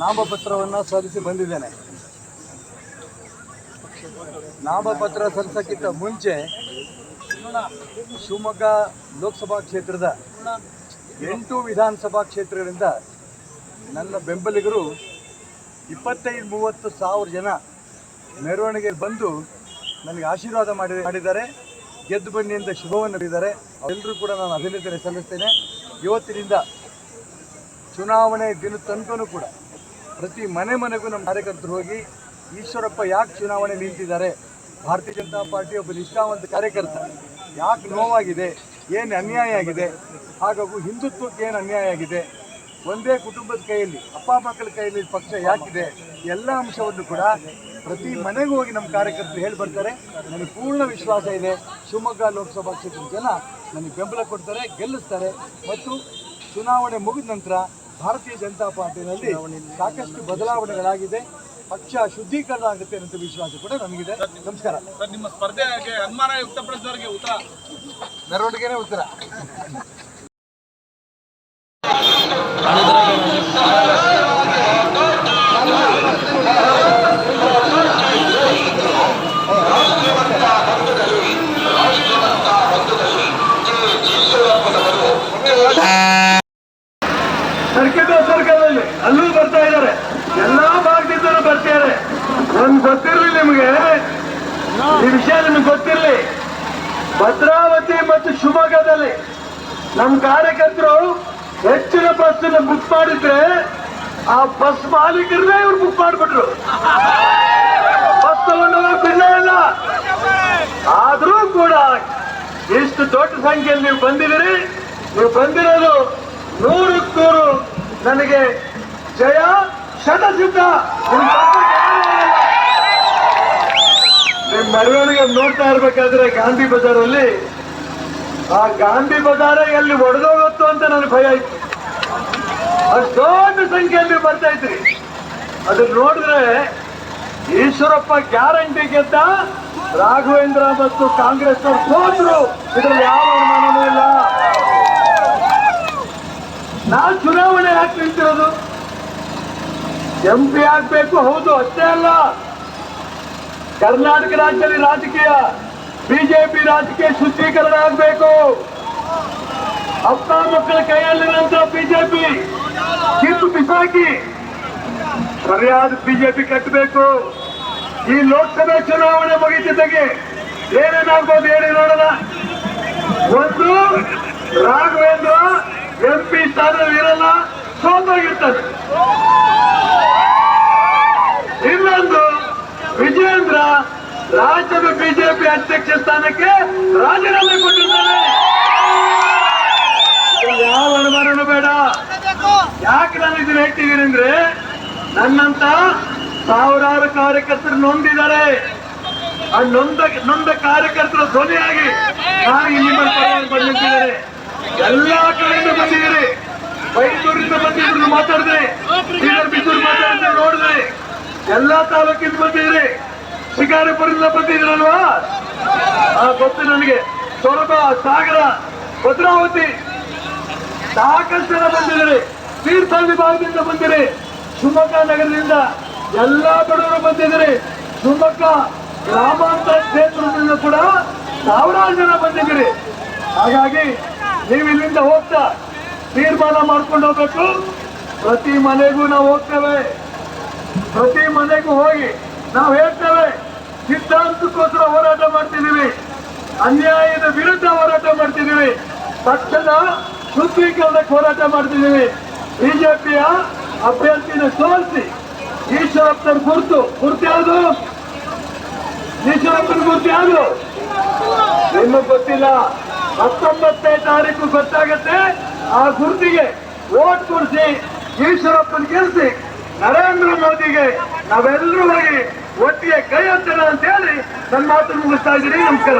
ನಾಮಪತ್ರವನ್ನು ಸಲ್ಲಿಸಿ ಬಂದಿದ್ದೇನೆ. ನಾಮಪತ್ರ ಸಲ್ಲಿಸೋಕ್ಕಿಂತ ಮುಂಚೆ ಶಿವಮೊಗ್ಗ ಲೋಕಸಭಾ ಕ್ಷೇತ್ರದ ಎಂಟು ವಿಧಾನಸಭಾ ಕ್ಷೇತ್ರಗಳಿಂದ ನನ್ನ ಬೆಂಬಲಿಗರು ಇಪ್ಪತ್ತೈದು ಮೂವತ್ತು ಸಾವಿರ ಜನ ಮೆರವಣಿಗೆ ಬಂದು ನನಗೆ ಆಶೀರ್ವಾದ ಮಾಡಿ ಮಾಡಿದ್ದಾರೆ. ಗೆದ್ದು ಬನ್ನಿಯಿಂದ ಶುಭವನ್ನು ನೀಡಿದ್ದಾರೆ ಎಲ್ಲರೂ ಕೂಡ ನಾನು ಅಭಿನಂದನೆ ಸಲ್ಲಿಸ್ತೇನೆ. ಇವತ್ತಿನಿಂದ ಚುನಾವಣೆ ದಿನ ತನಕನೂ ಕೂಡ ಪ್ರತಿ ಮನೆ ಮನೆಗೂ ನಮ್ಮ ಕಾರ್ಯಕರ್ತರು ಹೋಗಿ, ಈಶ್ವರಪ್ಪ ಯಾಕೆ ಚುನಾವಣೆ ನಿಂತಿದ್ದಾರೆ? ಭಾರತೀಯ ಜನತಾ ಪಾರ್ಟಿ ಒಬ್ಬ ನಿಷ್ಠಾವಂತ ಕಾರ್ಯಕರ್ತ ಯಾಕೆ ನೋವಾಗಿದೆ? ಏನು ಅನ್ಯಾಯ ಆಗಿದೆ? ಹಾಗೂ ಹಿಂದುತ್ವಕ್ಕೆ ಏನು ಅನ್ಯಾಯ ಆಗಿದೆ? ಒಂದೇ ಕುಟುಂಬದ ಕೈಯಲ್ಲಿ, ಅಪ್ಪ ಮಕ್ಕಳ ಕೈಯಲ್ಲಿ ಪಕ್ಷ ಯಾಕಿದೆ? ಎಲ್ಲ ಅಂಶವನ್ನು ಕೂಡ ಪ್ರತಿ ಮನೆಗೂ ಹೋಗಿ ನಮ್ಮ ಕಾರ್ಯಕರ್ತರು ಹೇಳಿ ಬರ್ತಾರೆ. ನನಗೆ ಪೂರ್ಣ ವಿಶ್ವಾಸ ಇದೆ. ಶಿವಮೊಗ್ಗ ಲೋಕಸಭಾ ಕ್ಷೇತ್ರದ ಜನ ನನಗೆ ಬೆಂಬಲ ಕೊಡ್ತಾರೆ, ಗೆಲ್ಲಿಸ್ತಾರೆ. ಮತ್ತು ಚುನಾವಣೆ ಮುಗಿದ ನಂತರ ಭಾರತೀಯ ಜನತಾ ಪಾರ್ಟಿನಲ್ಲಿ ಸಾಕಷ್ಟು ಬದಲಾವಣೆಗಳಾಗಿದೆ. ಪಕ್ಷ ಶುದ್ಧೀಕರಣ ಆಗುತ್ತೆ ಅನ್ನೋ ವಿಶ್ವಾಸ ಕೂಡ ನಮಗಿದೆ. ನಮಸ್ಕಾರ. ಸರ್ ನಿಮ್ಮ ಸ್ಪರ್ಧೆಗೆ ಅನುಮಾನ ವ್ಯಕ್ತಪಡಿಸಿದವರಿಗೆ ಉತ್ತರ? ಮೆರವಣಿಗೆನೇ ಉತ್ತರ ಸರ್ಕಿಟ ಸರ್ಕಲಲ್ಲಿ ಅಲ್ಲೂ ಬರ್ತಾ ಇದ್ದಾರೆ ಎಲ್ಲಾ ಭಾಗದಿಂದಲೂ ಬರ್ತಾರೆ ಒಂದ್ ಗೊತ್ತಿರ್ಲಿ ನಿಮಗೆ ಈ ವಿಷಯ ನಿಮ್ಗೆ ಗೊತ್ತಿರ್ಲಿ ಭದ್ರಾವತಿ ಮತ್ತು ಶಿವಮೊಗ್ಗದಲ್ಲಿ ನಮ್ಮ ಕಾರ್ಯಕರ್ತರು ಹೆಚ್ಚಿನ ಬಸ್ ಬುಕ್ ಮಾಡಿದ್ರೆ ಆ ಬಸ್ ಮಾಲೀಕರನ್ನೇ ಇವ್ರು ಬುಕ್ ಮಾಡಿಬಿಟ್ರು. ಬಸ್ ಭಿನ್ನ ಇಲ್ಲ. ಆದ್ರೂ ಕೂಡ ಇಷ್ಟು ದೊಡ್ಡ ಸಂಖ್ಯೆಯಲ್ಲಿ ನೀವು ಬಂದಿದ್ದೀರಿ. ನೀವು ಬಂದಿರೋದು ನೂರಕ್ಕೂರು ನನಗೆ ಜಯ ಶತಸಿದ್ಧ ನಿಮ್ಮ. ಮೆರವಣಿಗೆ ನೋಡ್ತಾ ಇರ್ಬೇಕಾದ್ರೆ ಗಾಂಧಿ ಬಜಾರಲ್ಲಿ ಆ ಗಾಂಧಿ ಬಜಾರ ಎಲ್ಲಿ ಒಡೆದೋಗುತ್ತೋ ಅಂತ ನನಗೆ ಭಯ ಆಯ್ತು. ಅಷ್ಟೊಂದು ಸಂಖ್ಯೆಯಲ್ಲಿ ಬರ್ತಾ ಇದ್ರಿ. ಅದನ್ನ ನೋಡಿದ್ರೆ ಈಶ್ವರಪ್ಪ ಗ್ಯಾರಂಟಿ ಗೆದ್ದ ರಾಘವೇಂದ್ರ ಮತ್ತು ಕಾಂಗ್ರೆಸ್ ಅವರು ಸೋತರು. ಇದ್ರಲ್ಲಿ ಯಾವ ಅನುಮಾನವೂ ಇಲ್ಲ. ನಾನು ಚುನಾವಣೆ ಯಾಕೆ ನಿಂತಿರೋದು? ಎಂ ಪಿ ಆಗ್ಬೇಕು, ಹೌದು, ಅಷ್ಟೇ ಅಲ್ಲ. ಕರ್ನಾಟಕ ರಾಜ್ಯದಲ್ಲಿ ರಾಜಕೀಯ. ಬಿಜೆಪಿ ರಾಜಕೀಯ ಶುದ್ಧೀಕರಣ ಆಗಬೇಕು. ಅಪ್ಪ ಮಕ್ಕಳ ಕೈಯಲ್ಲಿರುವಂತ ಬಿಜೆಪಿ, ಕಿತ್ತು ಬಿಸಾಕಿ ಸರಿಯಾದ ಬಿಜೆಪಿ ಕಟ್ಟಬೇಕು. ಈ ಲೋಕಸಭೆ ಚುನಾವಣೆ ಮುಗಿತಿದ್ದಾಗೆ ಏನೇನಾಗ್ಬೋದು ಹೇಳಿ ನೋಡೋಣ. ಒಂದು, ರಾಘವೇಂದ್ರ ಎಂ ಪಿ ಇರಲ್ಲ ಸೋತೋಗಿರ್ತಾರೆ ಇನ್ನೊಂದು ವಿಜೇಂದ್ರ ರಾಜ್ಯದ ಬಿಜೆಪಿ ಅಧ್ಯಕ್ಷ ಸ್ಥಾನಕ್ಕೆ ರಾಜೀನಾಮೆ ಕೊಟ್ಟಿದ್ದಾರೆ. ಯಾವ ಅನುಮಾನನೂ ಬೇಡ. ಯಾಕೆ ನಾನು ಇದನ್ನ ಹೇಳ್ತಿದ್ದೀನಿ ಅಂದ್ರೆ ನನ್ನಂತ ಸಾವಿರಾರು ಕಾರ್ಯಕರ್ತರು ನೊಂದಿದ್ದಾರೆ. ಆ ನೊಂದ ನೊಂದ ಕಾರ್ಯಕರ್ತರ ಧ್ವನಿಯಾಗಿ ನಾನು ಇಲ್ಲಿ ಬಂದಿದ್ದೇನೆ ಎಲ್ಲಾ ಕಡೆಯಿಂದ ಬಂದಿದ್ದೀರಿ. ಮೈಸೂರಿಂದ ಬಂದಿದ್ರು ಮಾತಾಡಿದೆ ಬೀದರ್ ಬಿದ್ದೂರು ಮಾತಾಡಿದ್ರೆ ನೋಡಿದ್ರಿ ಎಲ್ಲಾ ತಾಲೂಕಿಂದ ಬಂದಿದ್ದೀರಿ. ಶಿಕಾರಿಪುರದಿಂದ ಆ, ಗೊತ್ತು ನನಗೆ. ಸೊರಬ ಸಾಗರ ಭದ್ರಾವತಿ. ಸಾಕಷ್ಟು ಜನ ಬಂದಿದ್ದೀರಿ. ತೀರ್ಥಹಳ್ಳಿ ಭಾಗದಿಂದ ಬಂದಿರಿ ಶಿವಮೊಗ್ಗ ನಗರದಿಂದ ಎಲ್ಲ ಬಡವರು ಬಂದಿದ್ದೀರಿ. ಶಿವಮೊಗ್ಗ ಗ್ರಾಮಾಂತರ ಕ್ಷೇತ್ರದಿಂದ ಕೂಡ ಸಾವಿರಾರು ಜನ ಬಂದಿದ್ದೀರಿ. ಹಾಗಾಗಿ ನೀವು ಇಲ್ಲಿಂದ ಹೋಗ್ತಾ ತೀರ್ಮಾನ ಮಾಡ್ಕೊಂಡು ಹೋಗ್ಬೇಕು. ಪ್ರತಿ ಮನೆಗೂ ನಾವು ಹೋಗ್ತೇವೆ. ಪ್ರತಿ ಮನೆಗೂ ಹೋಗಿ ನಾವು ಹೇಳ್ತೇವೆ, ಸಿದ್ಧಾಂತಕ್ಕೋಸ್ಕರ ಹೋರಾಟ ಮಾಡ್ತಿದ್ದೀವಿ. ಅನ್ಯಾಯದ ವಿರುದ್ಧ ಹೋರಾಟ ಮಾಡ್ತಿದ್ದೀವಿ. ತಕ್ಷಣ ಶುದ್ಧೀಕರಣಕ್ಕೆ ಹೋರಾಟ ಮಾಡ್ತಿದ್ದೀವಿ. ಬಿಜೆಪಿಯ ಅಭ್ಯರ್ಥಿನ ಸೋಲಿಸಿ ಈಶ್ವರಪ್ಪನ ಗುರುತು ಗುರುತು ಯಾವುದು? ಈಶ್ವರಪ್ಪನ ಗುರುತು ಯಾವುದು? ನಿಮಗೆ ಗೊತ್ತಿಲ್ಲ. ಹತ್ತೊಂಬತ್ತನೇ ತಾರೀಕು ಗೊತ್ತಾಗತ್ತೆ. ಆ ಗುರುತಿಗೆ ಓಟ್ ಕೊಡಿಸಿ, ಈಶ್ವರಪ್ಪನ ಗೆಲ್ಲಿಸಿ ನರೇಂದ್ರ ಮೋದಿಗೆ ನಾವೆಲ್ಲರೂ ಹೋಗಿ ಒಟ್ಟಿಗೆ ಕೈ ಹಚ್ಚೋಣ ಅಂತ ಹೇಳಿ ನನ್ನ ಮಾತು ಮುಗಿಸ್ತಾ ಇದ್ದೀನಿ. ನಮಸ್ಕಾರ.